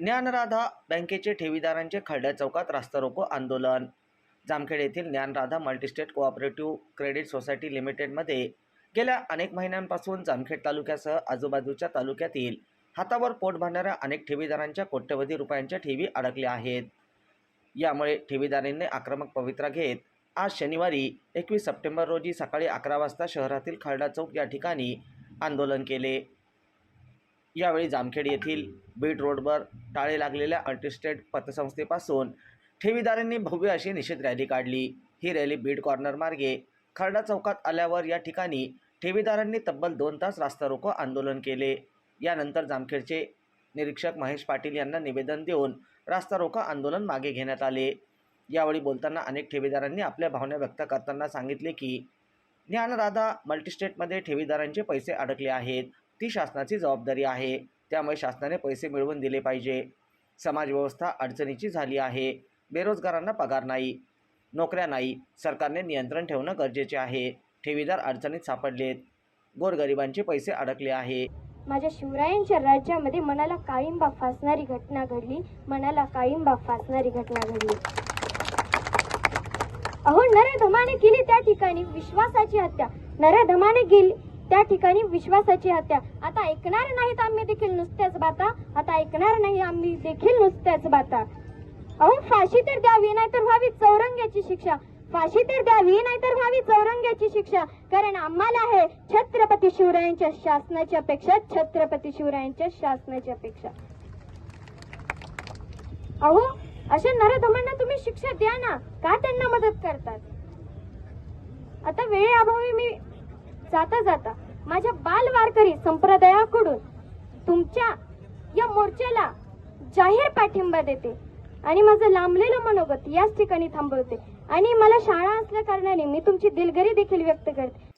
ज्ञानराधा बँकेचे ठेवीदारांचे खड्ड्या चौकात रास्ता रोको आंदोलन. जामखेड येथील Dnyanradha multistate cooperative credit society लिमिटेडमध्ये गेल्या अनेक महिन्यांपासून जामखेड तालुक्यासह आजूबाजूच्या तालुक्यातील हातावर पोट भरणाऱ्या अनेक ठेवीदारांच्या कोट्यवधी रुपयांच्या ठेवी अडकल्या आहेत. यामुळे ठेवीदारांनी आक्रमक पवित्रा घेत आज शनिवारी एकवीस सप्टेंबर रोजी सकाळी अकरा वाजता शहरातील खरडा चौक या ठिकाणी आंदोलन केले. यावेळी जामखेड येथील बीट रोडवर टाळे लागलेल्या अल्टिस्टेट पतसंस्थेपासून ठेवीदारांनी भव्य अशी निषेध रॅली काढली. ही रॅली बीड कॉर्नर मार्गे खरडा चौकात आल्यावर या ठिकाणी ठेवीदारांनी तब्बल दोन तास रास्ता रोको आंदोलन केले. यानंतर जामखेडचे निरीक्षक महेश पाटील यांना निवेदन देऊन रास्ता रोको आंदोलन मागे घेण्यात आले. यावेळी बोलताना अनेक ठेवीदारांनी आपल्या भावना व्यक्त करताना सांगितले की ज्ञानराधा मल्टीस्टेटमध्ये ठेवीदारांचे पैसे अडकले आहेत. ती शासनाची जबाबदारी आहे. त्यामुळे शासनाने पैसे मिळवून दिले पाहिजे. समाजव्यवस्था अडचणीची झाली आहे. बेरोजगारांना पगार नाही. नोकऱ्या नाही. सरकारने नियंत्रण ठेवणं गरजेचे आहे. ठेवीदार अडचणीत सापडलेत. गोरगरिबांचे पैसे अडकले आहे. माझ्या शिवरायांच्या राज्यामध्ये मनाला काळिंबा फासणारी घटना घडली. मनाला काळिंबा फासणारी घटना घडली. अहो नरधमाने केली त्या ठिकाणी. विश्वासाची हत्या. नरधमाने गेली त्या ठिकाणी विश्वासाची हत्या. आता ऐकणार नाहीत आम्ही देखील नुसत्याच बाता. आता ऐकणार नाही आम्ही देखील नुसत्याच बाता. अहो फाशी तर द्यावी नाही तर व्हावी चौरंग्याची शिक्षा. फाशी तर द्यावी नाही तर व्हावी चौरंग्याची शिक्षा. कारण आम्हाला आहे छत्रपती शिवरायांच्या शासनाची अपेक्षा छत्रपती शिवरायांच्या शासनाची अपेक्षा. अहो अशा नरधमांना तुम्ही शिक्षा द्या ना. का त्यांना मदत करतात? आता वेळेअभावी मी जाता जाता माझ्या बाल वारकरी संप्रदायाकडून तुमच्या या मोर्चाला जाहीर पाठिंबा देते आणि माझं लांबलेलं मनोगत याच ठिकाणी थांबवते. आणि मला शाळा असल्या कारणाने मी तुमची दिलगिरी देखील व्यक्त करते.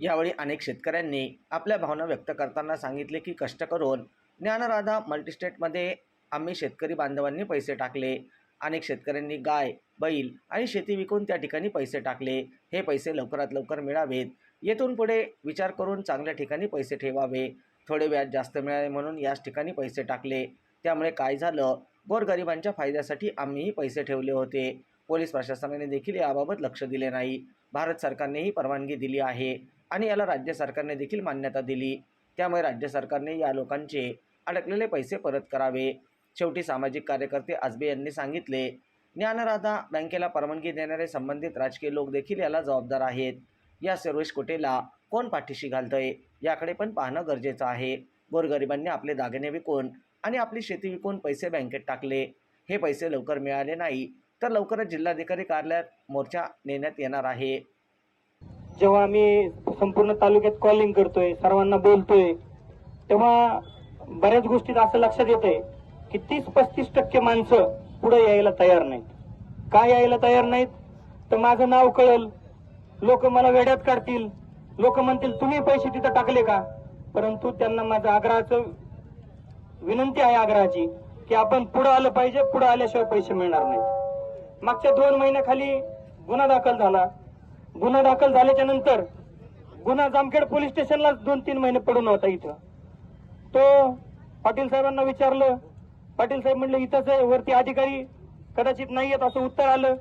यावेळी अनेक शेतकऱ्यांनी आपल्या भावना व्यक्त करताना सांगितले की कष्ट करून ज्ञानराधा मल्टीस्टेटमध्ये आम्ही शेतकरी बांधवांनी पैसे टाकले. अनेक शेतकऱ्यांनी गाय बैल आणि शेती विकून त्या ठिकाणी पैसे टाकले. हे पैसे लवकरात लवकर मिळावेत. येथून पुढे विचार करून चांगल्या ठिकाणी पैसे ठेवावे. थोडे व्याज जास्त मिळाले म्हणून याच ठिकाणी पैसे टाकले. त्यामुळे काय झालं? गोरगरिबांच्या फायद्यासाठी आम्हीही पैसे ठेवले होते. पोलीस प्रशासनाने देखील याबाबत लक्ष दिले नाही. भारत सरकारनेही परवानगी दिली आहे आणि याला राज्य सरकारने देखील मान्यता दिली. त्यामुळे राज्य सरकारने या लोकांचे अडकलेले पैसे परत करावे. शेवटी सामाजिक कार्यकर्ते आजबे यांनी सांगितले ज्ञानराधा बँकेला परवानगी देणारे संबंधित राजकीय लोक देखील याला जबाबदार आहेत. या सर्वेश कोटेला कोण पाठीशी घालतंय याकडे पण पाहणं गरजेचं आहे. गोरगरिबांनी आपले दागिने विकून आणि आपली शेती विकून पैसे बँकेत टाकले. हे पैसे लवकर मिळाले नाही तर लवकरच जिल्हाधिकारी कार्यालयात मोर्चा नेण्यात येणार आहे. जेव्हा आम्ही संपूर्ण तालुक्यात कॉलिंग करतोय सर्वांना बोलतोय तेव्हा बऱ्याच गोष्टीत असं लक्षात येतंय की तीस पस्तीस टक्के माणसं पुढे यायला तयार नाहीत. का यायला तयार नाहीत? तर माझं नाव कळल. लोक मला वेड्यात काढतील. लोक म्हणतील तुम्ही पैसे तिथं टाकले का? परंतु त्यांना माझा आग्रहाचं विनंती आहे आग्रहाची की आपण पुढे आलं पाहिजे पुढे आल्याशिवाय पैसे मिळणार नाही मागच्या दोन महिन्याखाली गुन्हा दाखल झाला. गुन्हा दाखल झाल्याच्यानंतर गुन्हा जामखेड पोलीस स्टेशनला दोन तीन महिने पडून होता इथं. तो पाटील साहेबांना विचारलं. पाटील साहेब म्हणले इथंच वरती अधिकारी कदाचित नाही येत असं उत्तर आलं.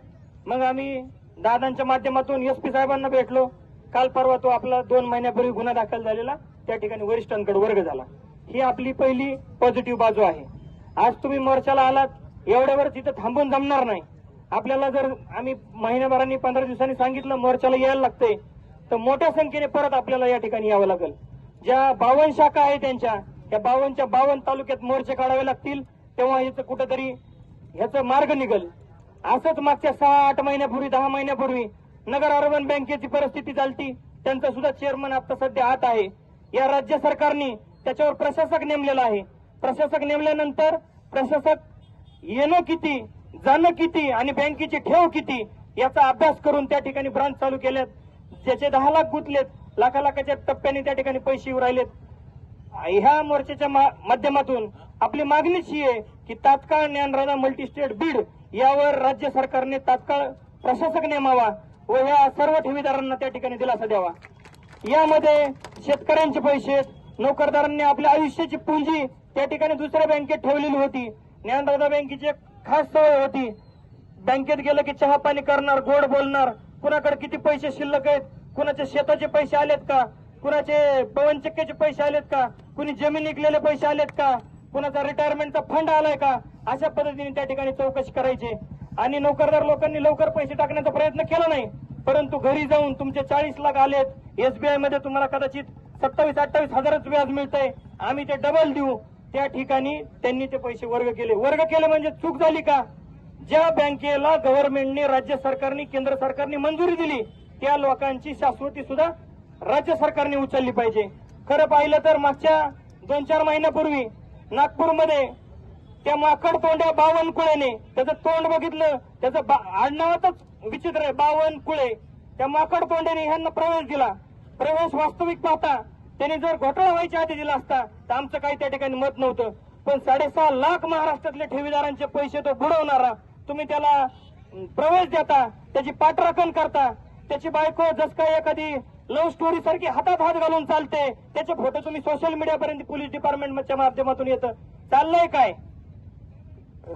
मग आम्ही दादांच्या माध्यमातून एस पी साहेबांना भेटलो. काल परवा तो आपला दोन महिन्यापूर्वी गुन्हा दाखल झालेला. त्या ठिकाणी वरिष्ठांकडे वर्ग झाला. ही आपली पहिली पॉझिटिव्ह बाजू आहे. आज तुम्ही मोर्चाला आलात एवढ्यावर तिथं थांबून जमणार नाही. आपल्याला जर आम्ही महिन्याभरांनी पंधरा दिवसांनी सांगितलं मोर्चाला यायला लागतंय तर मोठ्या संख्येने परत आपल्याला या ठिकाणी यावं लागेल. ज्या बावन शाखा आहे त्यांच्या त्या बावनच्या बावन तालुक्यात मोर्चे काढावे लागतील तेव्हा ह्याचं कुठंतरी ह्याचं मार्ग निघल. असंच मागच्या सहा आठ महिन्यापूर्वी दहा महिन्यापूर्वी नगर अर्बन बँकेची परिस्थिती चालती. त्यांचा सुद्धा चेअरमन आता सध्या आत आहे. या राज्य सरकारने त्याच्यावर प्रशासक नेमलेला आहे. प्रशासक नेमल्यानंतर प्रशासक येणं किती जाणं किती आणि बँकेची ठेव किती याचा अभ्यास करून त्या ठिकाणी ब्रांच चालू केल्यात ज्याचे दहा लाख गुंतलेत लाखा लाखाच्या टप्प्याने त्या ठिकाणी पैसे येऊ राहिलेत. ह्या मोर्चाच्या मा- माध्यमातून आपली मागणीच ही आहे की तात्काळ ज्ञानराधा मल्टीस्टेट बीड यावर राज्य सरकारने तात्काळ प्रशासक नेमावा व ह्या सर्व ठेवीदारांना त्या ठिकाणी दिलासा द्यावा. यामध्ये शेतकऱ्यांचे पैसे नोकरदारांनी आपल्या आयुष्याची पुंजी त्या ठिकाणी दुसऱ्या बँकेत ठेवलेली होती. ज्ञानदादा बँकेची एक खास सवय होती. बँकेत गेलं की चहा पाणी करणार गोड बोलणार. कुणाकडे किती पैसे शिल्लक आहेत? कुणाच्या शेताचे पैसे आलेत का? कुणाचे पवनचक्क्याचे पैसे आलेत का? कुणी जमीन विकलेले पैसे आलेत का? कुणाचा रिटायरमेंटचा फंड आलाय का? अशा पद्धतीने त्या ठिकाणी चौकशी करायची. आणि नोकरदार लोकांनी लवकर पैसे टाकण्याचा प्रयत्न केला नाही. परंतु घरी जाऊन तुमचे चाळीस लाख आलेत. एसबीआयमध्ये तुम्हाला कदाचित सत्तावीस अठ्ठावीस हजारच व्याज मिळतंय. आम्ही ते डबल देऊ. त्या ठिकाणी त्यांनी ते पैसे वर्ग केले. वर्ग केले म्हणजे चूक झाली का? ज्या बँकेला गव्हर्नमेंटने राज्य सरकारने केंद्र सरकारने मंजुरी दिली त्या लोकांची शाश्वती सुद्धा राज्य सरकारने उचलली पाहिजे. खरं पाहिलं तर मागच्या दोन चार महिन्यापूर्वी नागपूरमध्ये त्या माकड तोंड्या बावन कुळेने त्याचं तोंड बघितलं त्याचं बा- आडनावातच विचित्र आहे बावन कुळे. त्या माकड तोंड्याने ह्यांना प्रवेश दिला. प्रवेश वास्तविक पाहता त्यांनी जर घोटाळा व्हायच्या आधी दिला असता तर आमचं काही त्या ठिकाणी मत नव्हतं. पण साडेसहा लाख महाराष्ट्रातल्या ठेवीदारांचे पैसे तो बुडवणारा तुम्ही त्याला प्रवेश देता त्याची पाठराखण करता त्याची बायको जस काय एखादी लव्ह स्टोरी सारखी हातात हात घालून चालते. त्याचे फोटो तुम्ही सोशल मीडियापर्यंत पोलीस डिपार्टमेंटच्या माध्यमातून येतं. चाललंय काय?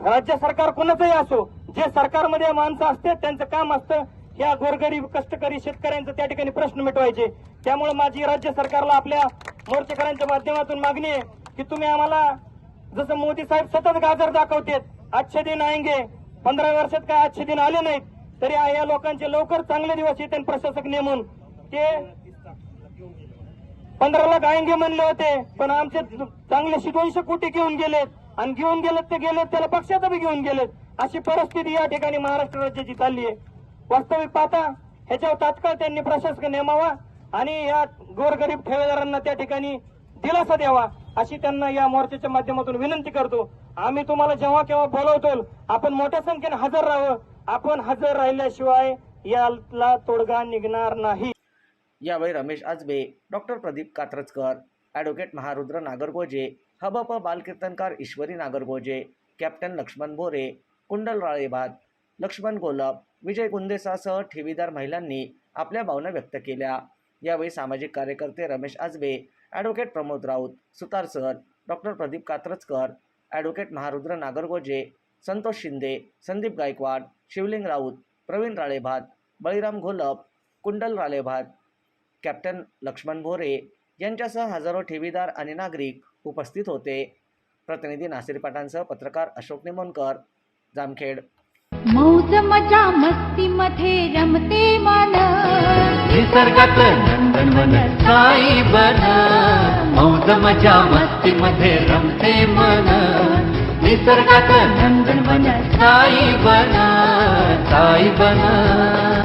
राज्य सरकार कोणाचंही असो जे सरकारमध्ये माणसं असते त्यांचं काम असतं. या गोरगरीब कष्टकरी शेतकऱ्यांचं त्या ठिकाणी प्रश्न मिटवायचे. त्यामुळे माझी राज्य सरकारला आपल्या मोर्चेकऱ्यांच्या माध्यमातून मागणी आहे की तुम्ही आम्हाला जसं मोदी साहेब सतत गाजर दाखवतेत आजचे दिन आएंगे. पंधरा वर्षात काय आजचे दिन आले नाहीत तरी या लोकांचे लवकर चांगले दिवस येते प्रशासक नेमून. ते पंधरा लाख आएंगे म्हणले होते पण आमचे चांगले दोनशे कोटी घेऊन गेलेत. आणि घेऊन गेलेत ते गेलेत त्याला पक्षाचा बी घेऊन गेलेत. अशी परिस्थिती या ठिकाणी महाराष्ट्र राज्याची चालली आहे. वास्तविक पाहता ह्याच्यावर तात्काळ त्यांनी प्रशासक नेमावा आणि या गोरगरीब ठेवेदारांना त्या ठिकाणी दिलासा द्यावा अशी त्यांना या मोर्चाच्या माध्यमातून विनंती करतो. आम्ही तुम्हाला जेव्हा केव्हा बोलवतो आपण मोठ्या संख्येने हजर राहावं. आपण हजर राहिल्याशिवाय याला तोडगा निघणार नाही. यावेळी रमेश आजबे डॉक्टर प्रदीप कात्रजकर ॲडव्होकेट महारुद्र नागरगोजे हबप बालकीर्तनकार ईश्वरी नागरगोजे कॅप्टन लक्ष्मण बोरे कुंडल राळेभात लक्ष्मण गोलप विजय गुंदेसासह ठेवीदार महिलांनी आपल्या भावना व्यक्त केल्या. यावेळी सामाजिक कार्यकर्ते Ramesh Ajabe advocate Pramod Raut Sutar sir doctor Pradeep Katrajkar advocate Maharudra Nagargoje Santosh Shinde Sandeep Gaikwad Shivling Raut Pravin Ralebhat Baliram Gholap Kundal Ralebhat captain Laxman Bhore यांच्यासह हजारो ठेवीदार आणि नागरिक उपस्थित होते. प्रतिनिधी नासिर पाटांसह पत्रकार अशोक निमोणकर जामखेड. मौज मजा मस्ती मध्ये रमते मन. निसर्गात नंदनवन साई बन. मौज मजा मस्ती मध्ये रमते मन. निसर्गात नंदनवन साई बन. साई बन.